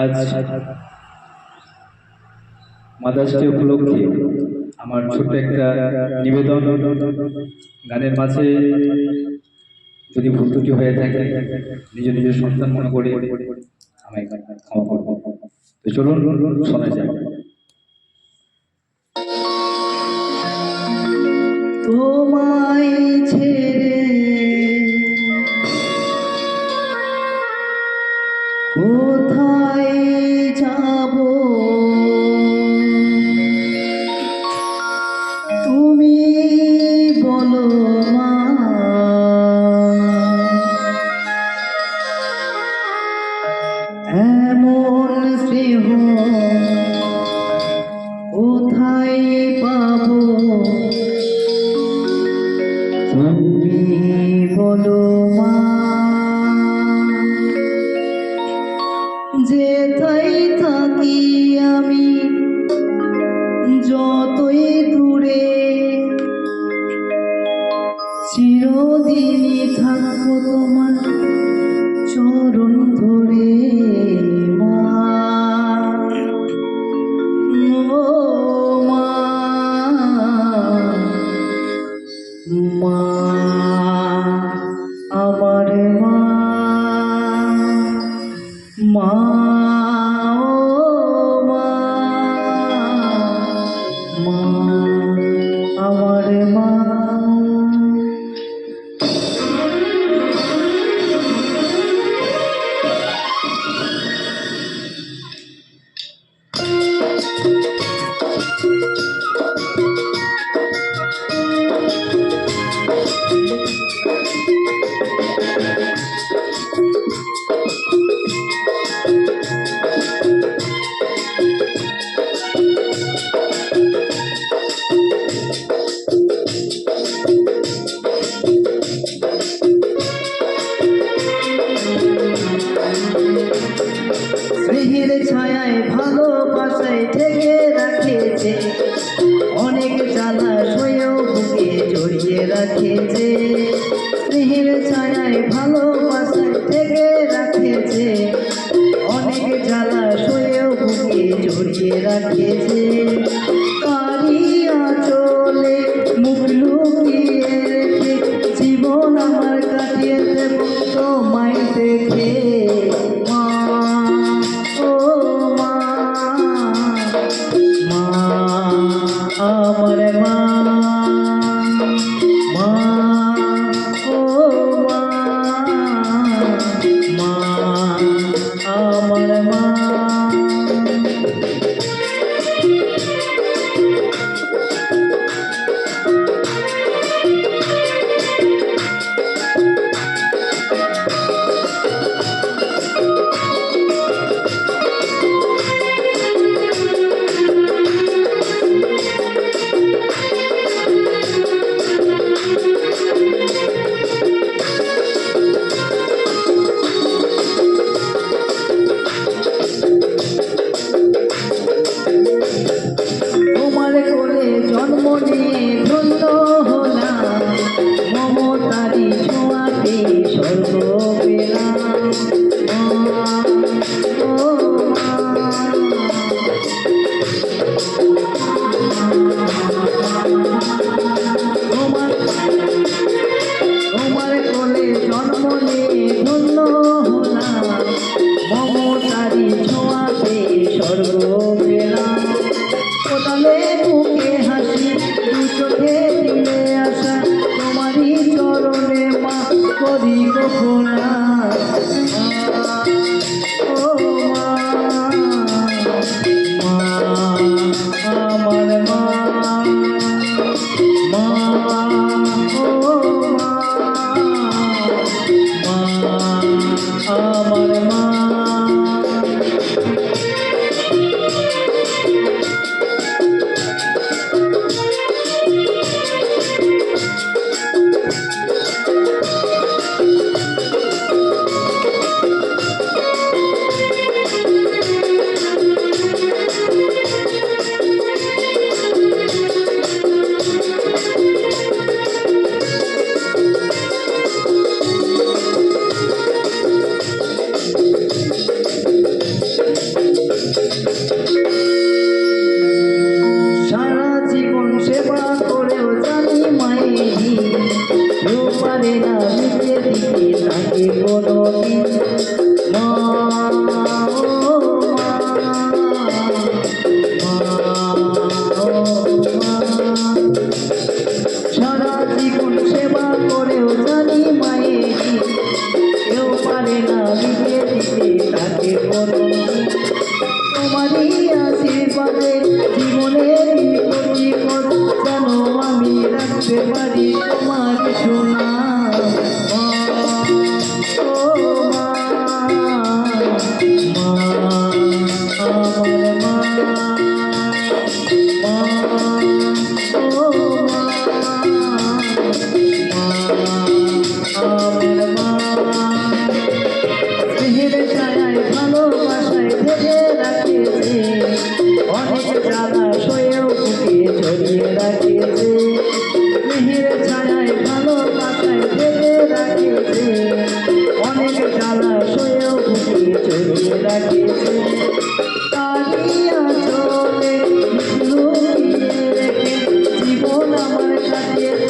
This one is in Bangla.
আজ মাদার্স ডে উপলক্ষে আমার ছোট্ট একটা নিবেদন। গানের মাঝে যদি ভুল ত্রুটি হয়ে থাকে, নিজ নিজের সন্তান মনে করে আমায় ক্ষমা করব তো চলুন, শোনা যায় বলো 哇 খুঁজে রাখে যে 아버지 আমার পারে না নিজের দিকে থাকে কোনো সারা জীবন সেবা করেও জানি মায়ের কেউ পারে না নিজের দিকে থাকে কোনো তোমারই আশীর্বাদে জীবনের বিপদ জানো আমি রাখতে পারি। Yeah.